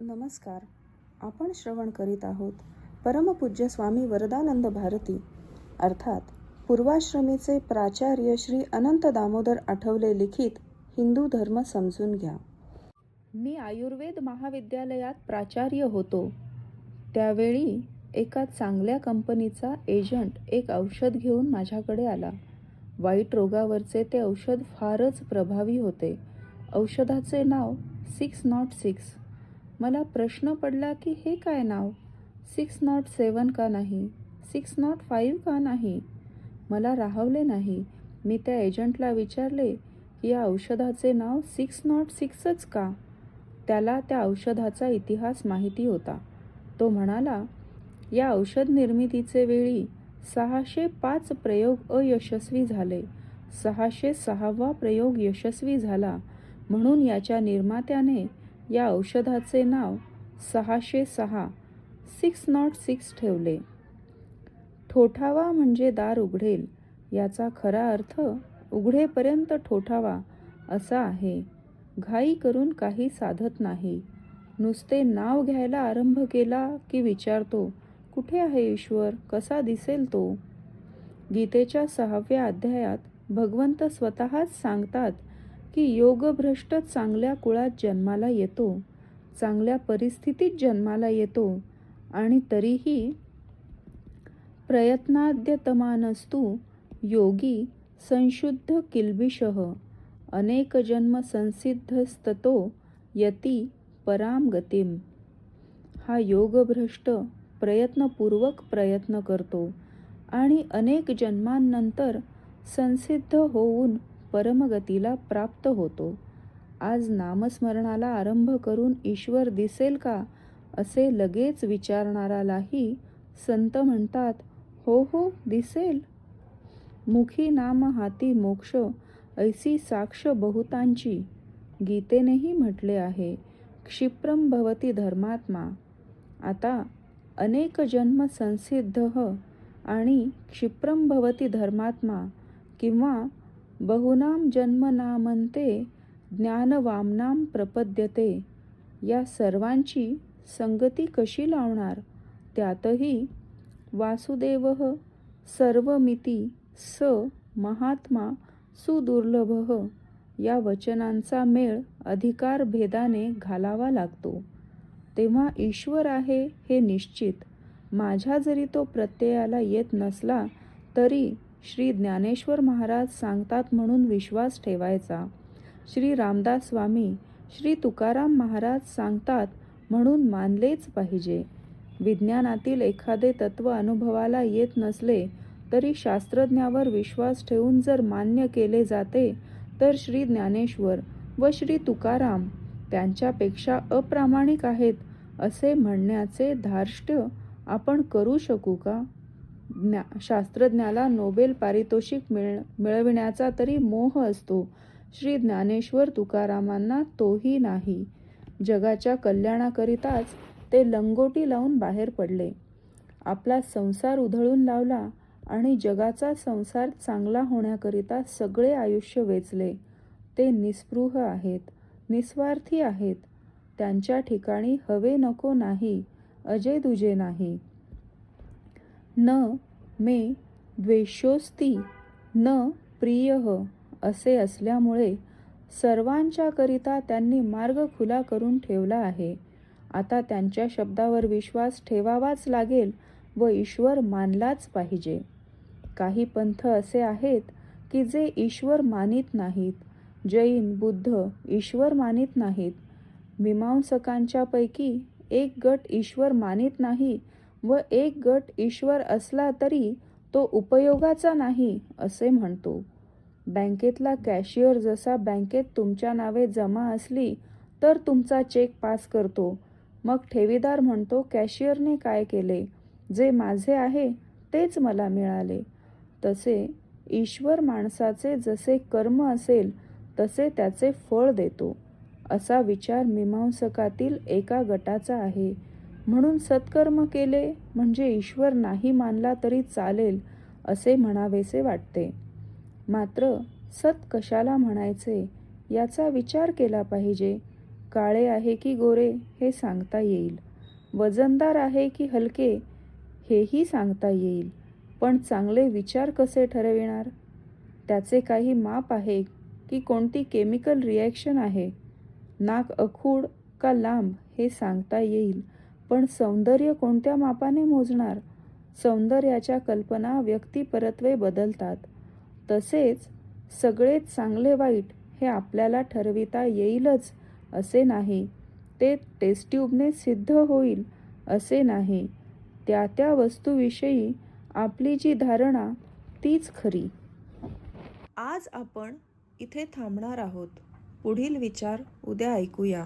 नमस्कार. आपण श्रवण करीत आहोत परमपूज्य स्वामी वरदानंद भारती. अर्थात पूर्वाश्रमीचे प्राचार्य श्री अनंत दामोदर आठवले लिखित हिंदू धर्म समजून घ्या. मी आयुर्वेद महाविद्यालयात प्राचार्य होतो. त्यावेळी एका चांगल्या कंपनीचा एजंट एक औषध घेऊन माझ्याकडे आला. वाईट रोगावरचे ते औषध फारच प्रभावी होते. औषधाचे नाव सिक्स नॉट सिक्स. मला प्रश्न पडला की हे काय नाव? सिक्स नॉट सेवन का नाही? सिक्स नॉट फाईव्ह का नाही? मला राहवले नाही. मी त्या एजंटला विचारले की या औषधाचे नाव सिक्स नॉट सिक्सच का? त्याला त्या औषधाचा इतिहास माहिती होता. तो म्हणाला या औषध निर्मितीचे वेळी सहाशे पाच प्रयोग अयशस्वी झाले. सहाशे सहावा प्रयोग यशस्वी झाला. म्हणून याच्या निर्मात्याने या औषधाचे नाव सहाशे सहा सिक्स नॉट सिक्स ठेवले. ठोठावा म्हणजे दार उघडेल याचा खरा अर्थ उघडेपर्यंत ठोठावा असा आहे. घाई करून काही साधत नाही. नुसते नाव घ्यायला आरंभ केला की विचारतो कुठे आहे ईश्वर? कसा दिसेल तो? गीतेच्या सहाव्या अध्यायात भगवंत स्वतःच सांगतात की योगभ्रष्ट चांगल्या कुळात जन्माला येतो चांगल्या परिस्थितीत जन्माला येतो आणि तरीही प्रयत्नाद्यतमानस्तु योगी संशुद्ध किल्बिषः अनेक जन्म संसिद्धस्ततो यती पराम गतिम। हा योगभ्रष्ट प्रयत्नपूर्वक प्रयत्न करतो आणि अनेक जन्मांनंतर संसिद्ध होऊन परमगतीला प्राप्त होतो. आज नामस्मरणाला आरंभ करून ईश्वर दिसेल का असे लगेच विचारणारालाही संत म्हणतात हो हो दिसेल. मुखी नाम हाती मोक्ष ऐसी साक्ष बहुतांची. गीतेनेही म्हटले आहे क्षिप्रम भवती धर्मात्मा. आता अनेक जन्म संसिद्ध आणि क्षिप्रम भवती धर्मात्मा किंवा बहुनाम जन्मनामंते ज्ञानवामनाम प्रपद्यते. या सर्वांची संगती कशी लावणार? त्यातही वासुदेव सर्वमिती स महात्मा सुदुर्लभ. या वचनांचा मेळ अधिकार भेदाने घालावा लागतो. तेव्हा ईश्वर आहे हे निश्चित. माझ्या जरी तो प्रत्ययाला येत नसला तरी श्री ज्ञानेश्वर महाराज सांगतात म्हणून विश्वास ठेवायचा. श्री रामदास स्वामी श्री तुकाराम महाराज सांगतात म्हणून मानलेच पाहिजे. विज्ञानातील एखादे तत्व अनुभवाला येत नसले तरी शास्त्रज्ञावर विश्वास ठेवून जर मान्य केले जाते तर श्री ज्ञानेश्वर व श्री तुकाराम त्यांच्यापेक्षा अप्रामाणिक आहेत असे म्हणण्याचे धार्ष्ट्य आपण करू शकू का? ज्ञा शास्त्रज्ञाला नोबेल पारितोषिक मिळ मिळविण्याचा तरी मोह असतो. श्री ज्ञानेश्वर तुकारामांना तोही नाही. जगाच्या कल्याणाकरिताच ते लंगोटी लावून बाहेर पडले. आपला संसार उधळून लावला आणि जगाचा संसार चांगला होण्याकरिता सगळे आयुष्य वेचले. ते निस्पृह आहेत निस्वार्थी आहेत. त्यांच्या ठिकाणी हवे नको नाही अजय दुजे नाही. न मे द्वेषोस्ती न प्रिय असे असल्यामुळे सर्वांच्याकरिता त्यांनी मार्ग खुला करून ठेवला आहे. आता त्यांच्या शब्दावर विश्वास ठेवावाच लागेल व ईश्वर मानलाच पाहिजे. काही पंथ असे आहेत की जे ईश्वर मानित नाहीत. जैन बुद्ध ईश्वर मानित नाहीत. मीमांसकांच्यापैकी एक गट ईश्वर मानित नाही व एक गट ईश्वर असला तरी तो उपयोगाचा नाही असे म्हणतो. बँकेतला कॅशियर जसा बँकेत तुमच्या नावे जमा असली तर तुमचा चेक पास करतो. मग ठेवीदार म्हणतो कॅशियरने काय केले? जे माझे आहे तेच मला मिळाले. तसे ईश्वर माणसाचे जसे कर्म असेल तसे त्याचे फळ देतो. असा विचार मीमांसकातील एका गटाचा आहे. म्हणून सत्कर्म केले म्हणजे ईश्वर नाही मानला तरी चालेल असे म्हणावेसे वाटते. मात्र सत कशाला म्हणायचे? याचा विचार केला पाहिजे. काळे आहे की गोरे हे सांगता येईल. वजनदार आहे की हलके हेही सांगता येईल. पण चांगले विचार कसे ठरविणार? त्याचे काही माप आहे की कोणती केमिकल रिॲक्शन आहे? नाक अखूड का लांब हे सांगता येईल. पण सौंदर्य कोणत्या मापाने मोजणार? सौंदर्याच्या कल्पना व्यक्तिपरत्वे बदलतात. तसेच सगळेच चांगले वाईट हे आपल्याला ठरविता येईलच असे नाही. ते टेस्ट्यूबने सिद्ध होईल असे नाही. त्या त्या वस्तूविषयी आपली जी धारणा तीच खरी. आज आपण इथे थांबणार आहोत. पुढील विचार उद्या ऐकूया.